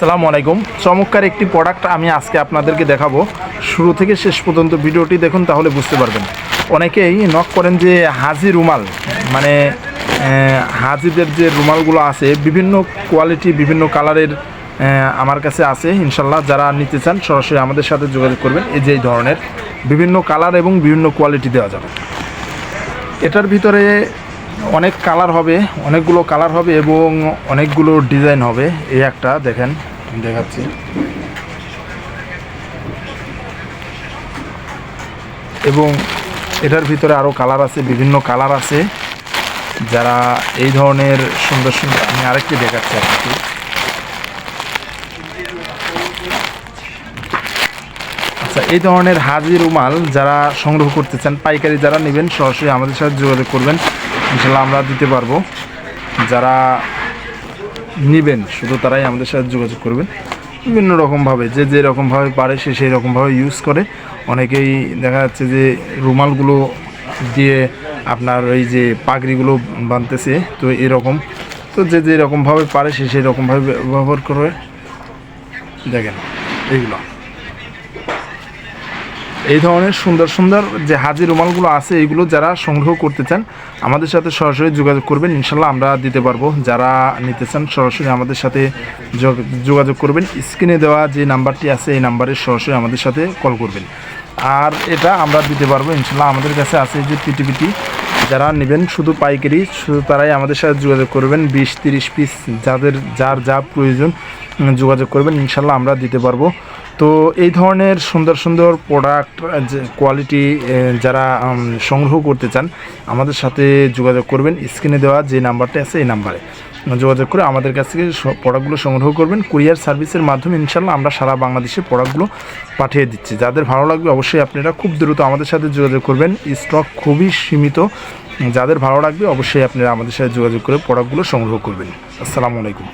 সালামু আলাইকুম। চমৎকার একটি প্রোডাক্ট আমি আজকে আপনাদেরকে দেখাবো। শুরু থেকে শেষ পর্যন্ত ভিডিওটি দেখুন তাহলে বুঝতে পারবেন। অনেকেই নক করেন যে হাজি রুমাল মানে হাজিদের যে রুমালগুলো আছে, বিভিন্ন কোয়ালিটি বিভিন্ন কালারের আমার কাছে আছে ইনশাল্লাহ যারা নিতে চান, সরাসরি আমাদের সাথে যোগাযোগ করবেন। এই যে ধরনের বিভিন্ন কালার এবং বিভিন্ন কোয়ালিটি দেওয়া যাবে। এটার ভিতরে অনেক কালার হবে, অনেকগুলো কালার হবে এবং অনেকগুলো ডিজাইন হবে। এই একটা দেখেন দেখাচ্ছি। এবং এটার ভিতরে আরও কালার আছে, বিভিন্ন কালার আছে। যারা এই ধরনের সুন্দর সুন্দর, আমি আরেকটি দেখাচ্ছি আপনাকে। আচ্ছা এই ধরনের হাজি রুমাল যারা সংগ্রহ করতে চান, পাইকারি যারা নেবেন, সরাসরি আমাদের সাথে যোগাযোগ করবেন। ইনশাল্লাহ আমরা দিতে পারব। যারা নেবেন, শুধু তারাই আমাদের সাথে যোগাযোগ করবেন। বিভিন্ন রকমভাবে, যে যে রকমভাবে পারে সে সেই রকমভাবে ইউজ করে। অনেকেই দেখা যাচ্ছে যে রুমালগুলো দিয়ে আপনার ওই যে পাগড়িগুলো বানতেছে তো এরকম। তো যে যে রকমভাবে পারে সে সেই রকমভাবে ব্যবহার করে দেখেন, এইগুলো। এই ধরনের সুন্দর সুন্দর যে হাজির রুমালগুলো আছে এইগুলো যারা সংগ্রহ করতে চান, আমাদের সাথে সরাসরি যোগাযোগ করবেন। ইনশাল্লাহ আমরা দিতে পারব। যারা নিতে চান, সরাসরি আমাদের সাথে যোগ- যোগাযোগ করবেন। স্ক্রিনে দেওয়া যে নাম্বারটি আছে, এই নাম্বারে সরাসরি আমাদের সাথে কল করবেন। আর এটা আমরা দিতে পারব। ইনশাল্লাহ আমাদের কাছে আছে যে পিটিপিটি। যারা নেবেন শুধু পাইকারি, শুধু তারাই আমাদের সাথে যোগাযোগ করবেন। বিশ, তিরিশ পিস যাদের, যার যা প্রয়োজন, যোগাযোগ করবেন। ইনশাল্লাহ আমরা দিতে পারব। তো এই ধরনের সুন্দর সুন্দর প্রোডাক্ট কোয়ালিটি যারা সংগ্রহ করতে চান, আমাদের সাথে যোগাযোগ করবেন। স্ক্রিনে দেওয়া যে নাম্বারটা আছে, এই নাম্বারে যোগাযোগ করে আমাদের কাছ থেকে প্রোডাক্টগুলো সংগ্রহ করবেন। কুরিয়ার সার্ভিসের মাধ্যমে ইনশাল্লাহ আমরা সারা বাংলাদেশে প্রোডাক্টগুলো পাঠিয়ে দিচ্ছি। যাদের ভালো লাগবে অবশ্যই আপনারা খুব দ্রুত আমাদের সাথে যোগাযোগ করবেন। স্টক খুবই সীমিত। যাদের ভালো লাগবে অবশ্যই আপনারা আমাদের সাথে যোগাযোগ করে প্রোডাক্টগুলো সংগ্রহ করবেন। আসসালামু আলাইকুম।